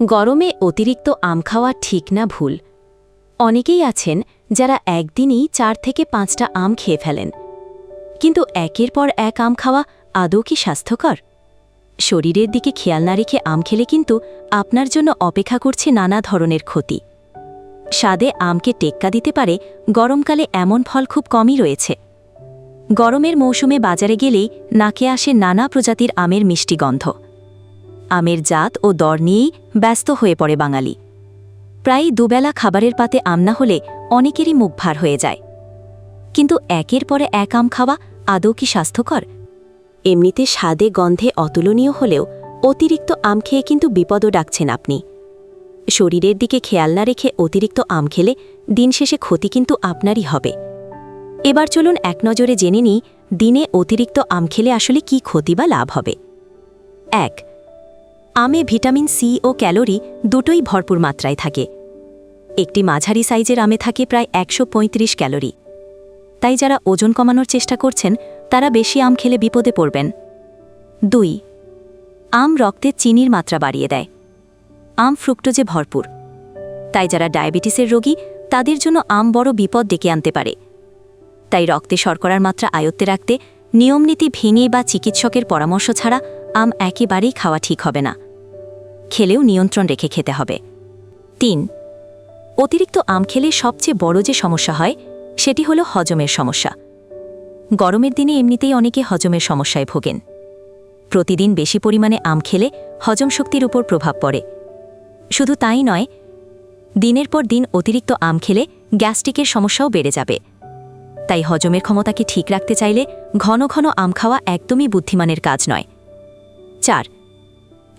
গরমে অতিরিক্ত আম খাওয়া ঠিক না ভুল। অনেকেই আছেন যারা একদিনই চার থেকে পাঁচটা আম খেয়ে ফেলেন। কিন্তু একের পর এক আম খাওয়া আদৌ কি স্বাস্থ্যকর? শরীরের দিকে খেয়াল না রেখে আম খেলে কিন্তু আপনার জন্য অপেক্ষা করছে নানা ধরনের ক্ষতি। স্বাদে আমকে টেক্কা দিতে পারে গরমকালে এমন ফল খুব কমই রয়েছে। গরমের মৌসুমে বাজারে গেলেই নাকে আসে নানা প্রজাতির আমের মিষ্টি গন্ধ। আমের জাত ও দর নিয়েই ব্যস্ত হয়ে পড়ে বাঙালি। প্রায় দুবেলা খাবারের পাতে আম না হলে অনেকেরই মুখ ভার হয়ে যায়। কিন্তু একের পরে এক আম খাওয়া আদৌ কি স্বাস্থ্যকর? এমনিতে স্বাদে গন্ধে অতুলনীয় হলেও অতিরিক্ত আম খেয়ে কিন্তু বিপদও ডাকছেন আপনি। শরীরের দিকে খেয়াল না রেখে অতিরিক্ত আম খেলে দিন শেষে ক্ষতি কিন্তু আপনারই হবে। এবার চলুন এক নজরে জেনে নিই, দিনে অতিরিক্ত আম খেলে আসলে কি ক্ষতি বা লাভ হবে। এক আমে ভিটামিন সি ও ক্যালোরি দুটোই ভরপুর মাত্রায় থাকে। একটি মাঝারি সাইজের আমে থাকে প্রায় একশো পঁয়ত্রিশ ক্যালোরি। তাই যারা ওজন কমানোর চেষ্টা করছেন, তারা বেশি আম খেলে বিপদে পড়বেন। দুই, আম রক্তে চিনির মাত্রা বাড়িয়ে দেয়। আম ফ্রুক্টোজে ভরপুর। তাই যারা ডায়াবেটিসের রোগী, তাদের জন্য আম বড় বিপদ ডেকে আনতে পারে। তাই রক্তে শর্করার মাত্রা আয়ত্তে রাখতে নিয়মনীতি ভেঙে বা চিকিৎসকের পরামর্শ ছাড়া আম একেবারেই খাওয়া ঠিক হবে না। খেলেও নিয়ন্ত্রণ রেখে খেতে হবে। তিন, অতিরিক্ত আম খেলে সবচেয়ে বড় যে সমস্যা হয়, সেটি হলো হজমের সমস্যা। গরমের দিনে এমনিতেই অনেকে হজমের সমস্যায় ভোগেন। প্রতিদিন বেশি পরিমাণে আম খেলে হজম শক্তির উপর প্রভাব পড়ে। শুধু তাই নয়, দিনের পর দিন অতিরিক্ত আম খেলে গ্যাস্ট্রিকের সমস্যাও বেড়ে যাবে। তাই হজমের ক্ষমতাকে ঠিক রাখতে চাইলে ঘন ঘন আম খাওয়া একদমই বুদ্ধিমানের কাজ নয়। চার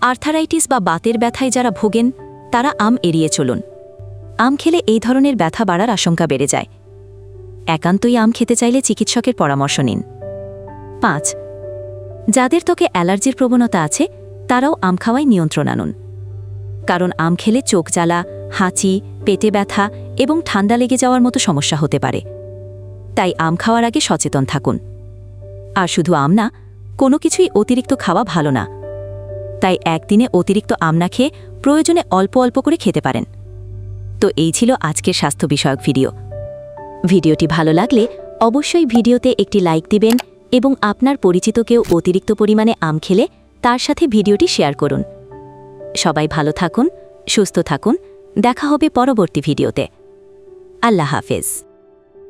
আর্থারাইটিস বা বাতের ব্যথায় যারা ভোগেন, তারা আম এড়িয়ে চলুন। আম খেলে এই ধরনের ব্যথা বাড়ার আশঙ্কা বেড়ে যায়। একান্তই আম খেতে চাইলে চিকিৎসকের পরামর্শ নিন। পাঁচ, যাদের ত্বকে অ্যালার্জির প্রবণতা আছে, তারাও আম খাওয়ায় নিয়ন্ত্রণ আনুন। কারণ আম খেলে চোখ জ্বালা, হাঁচি, পেটে ব্যথা এবং ঠান্ডা লেগে যাওয়ার মতো সমস্যা হতে পারে। তাই আম খাওয়ার আগে সচেতন থাকুন। আর শুধু আম না, কোনো কিছুই অতিরিক্ত খাওয়া ভালো না। তাই একদিনে অতিরিক্ত আম না খেয়ে প্রয়োজনে অল্প অল্প করে খেতে পারেন। তো এই ছিল আজকের স্বাস্থ্য বিষয়ক ভিডিও। ভিডিওটি ভালো লাগলে অবশ্যই ভিডিওতে একটি লাইক দিবেন এবং আপনার পরিচিত কেউ অতিরিক্ত পরিমাণে আম খেলে তার সাথে ভিডিওটি শেয়ার করুন। সবাই ভালো থাকুন, সুস্থ থাকুন। দেখা হবে পরবর্তী ভিডিওতে। আল্লাহ হাফেজ।